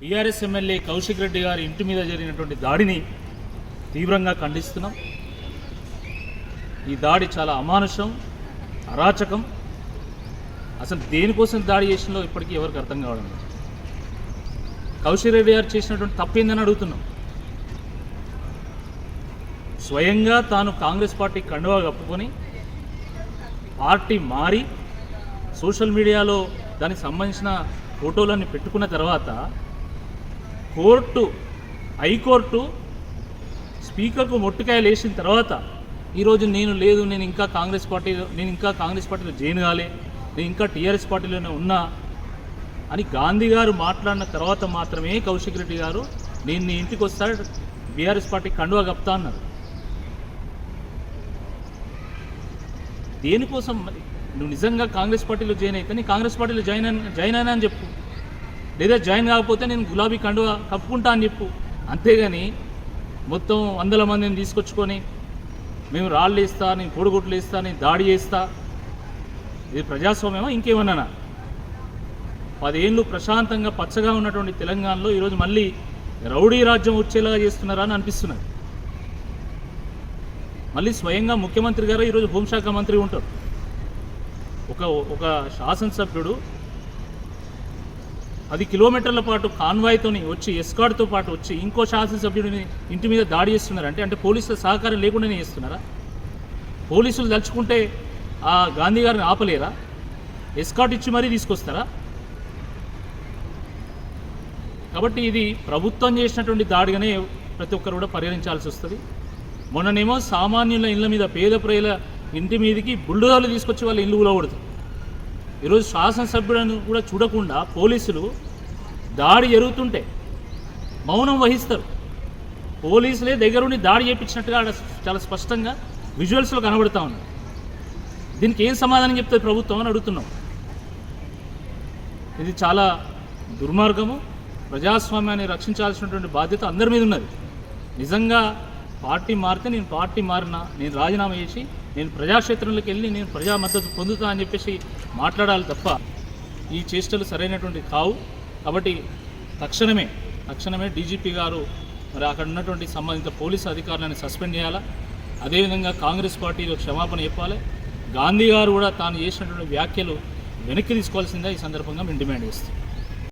BRS MLA Kaushik Reddy గారి ఇంటి మీద జరిగినటువంటి దాడిని తీవ్రంగా ఖండిస్తున్నాం. ఈ దాడి చాలా అమానుషం అరాచకం. అసలు దేనికోసం దాడి చేసినో ఇప్పటికీ ఎవరికి అర్థం కావడం లేదు. కౌశిక్ రెడ్డి గారు చేసినటువంటి తప్పేందని అడుగుతున్నాం. స్వయంగా తాను కాంగ్రెస్ పార్టీ కండువా కప్పుకొని పార్టీ మారి సోషల్ మీడియాలో దానికి సంబంధించిన ఫోటోలన్నీ పెట్టుకున్న తర్వాత కోర్టు హైకోర్టు స్పీకర్కు మొట్టుకాయలు వేసిన తర్వాత ఈరోజు నేను లేదు నేను ఇంకా కాంగ్రెస్ పార్టీలో నేను ఇంకా కాంగ్రెస్ పార్టీలో జాయిన్ కాలే నేను ఇంకా టీఆర్ఎస్ పార్టీలోనే ఉన్నా అని గాంధీ గారు మాట్లాడిన తర్వాత మాత్రమే కౌశిక్ రెడ్డి గారు నేను నీ ఇంటికి వస్తాడు బీఆర్ఎస్ పార్టీ కండువా కప్తా అన్నారు. దేనికోసం మరి? నువ్వు నిజంగా కాంగ్రెస్ పార్టీలో జాయిన్ అయితే నీ కాంగ్రెస్ పార్టీలో జాయిన్ జాయిన్ అయినా అని చెప్పు. లేదా జాయిన్ కాకపోతే నేను గులాబీ కండువా కప్పుకుంటా అని చెప్పు. అంతేగాని మొత్తం వందల మందిని తీసుకొచ్చుకొని మేము రాళ్ళు వేస్తా నేను కోడిగుట్లు వేస్తా నేను దాడి చేస్తా. ఇది ప్రజాస్వామ్యమా? ఇంకేమన్నానా? పదేళ్ళు ప్రశాంతంగా పచ్చగా ఉన్నటువంటి తెలంగాణలో ఈరోజు మళ్ళీ రౌడీ రాజ్యం వచ్చేలాగా చేస్తున్నారా అని అనిపిస్తున్నది. మళ్ళీ స్వయంగా ముఖ్యమంత్రి గారు ఈరోజు హోంశాఖ మంత్రి ఉంటారు. ఒక ఒక శాసనసభ్యుడు అది కిలోమీటర్ల పాటు కాన్వాయ్తోని వచ్చి ఎస్కాడ్తో పాటు వచ్చి ఇంకో శాసనసభ్యుడిని ఇంటి మీద దాడి చేస్తున్నారు? అంటే అంటే పోలీసుల సహకారం లేకుండానే చేస్తున్నారా? పోలీసులు తలుచుకుంటే ఆ గాంధీ గారిని ఆపలేరా? ఎస్కాట్ ఇచ్చి మరీ తీసుకొస్తారా? కాబట్టి ఇది ప్రభుత్వం చేసినటువంటి దాడిగానే ప్రతి ఒక్కరు కూడా పరిగణించాల్సి వస్తుంది. మొన్ననేమో సామాన్యుల ఇళ్ళ మీద పేద ప్రజల ఇంటి మీదకి బుల్డోజర్లు తీసుకొచ్చి వాళ్ళ ఇల్లు కూలగొడతారు ఈరోజు శాసనసభ్యులను కూడా చూడకుండా పోలీసులు దాడి జరుగుతుంటే మౌనం వహిస్తారు. పోలీసులే దగ్గరుండి దాడి చేయించినట్టుగా చాలా స్పష్టంగా విజువల్స్లో కనబడుతూ ఉన్నాయి. దీనికి ఏం సమాధానం చెప్తుంది ప్రభుత్వం అని అడుగుతున్నాం. ఇది చాలా దుర్మార్గము ప్రజాస్వామ్యాన్ని రక్షించాల్సినటువంటి బాధ్యత అందరి మీద ఉన్నది. నిజంగా పార్టీ మారితే నేను పార్టీ మారినా నేను రాజీనామా చేసి నేను ప్రజాక్షేత్రంలోకి వెళ్ళి నేను ప్రజా మద్దతు పొందుతా అని చెప్పేసి మాట్లాడాలి తప్ప ఈ చేష్టలు సరైనటువంటి కావు. కాబట్టి తక్షణమే తక్షణమే డీజీపీ గారు మరి అక్కడ ఉన్నటువంటి సంబంధిత పోలీసు అధికారులను సస్పెండ్ చేయాలా? అదేవిధంగా కాంగ్రెస్ పార్టీలో క్షమాపణ చెప్పాలి? గాంధీ గారు కూడా తాను చేసినటువంటి వ్యాఖ్యలు వెనక్కి తీసుకోవాల్సిందే ఈ సందర్భంగా మేము డిమాండ్ చేస్తాం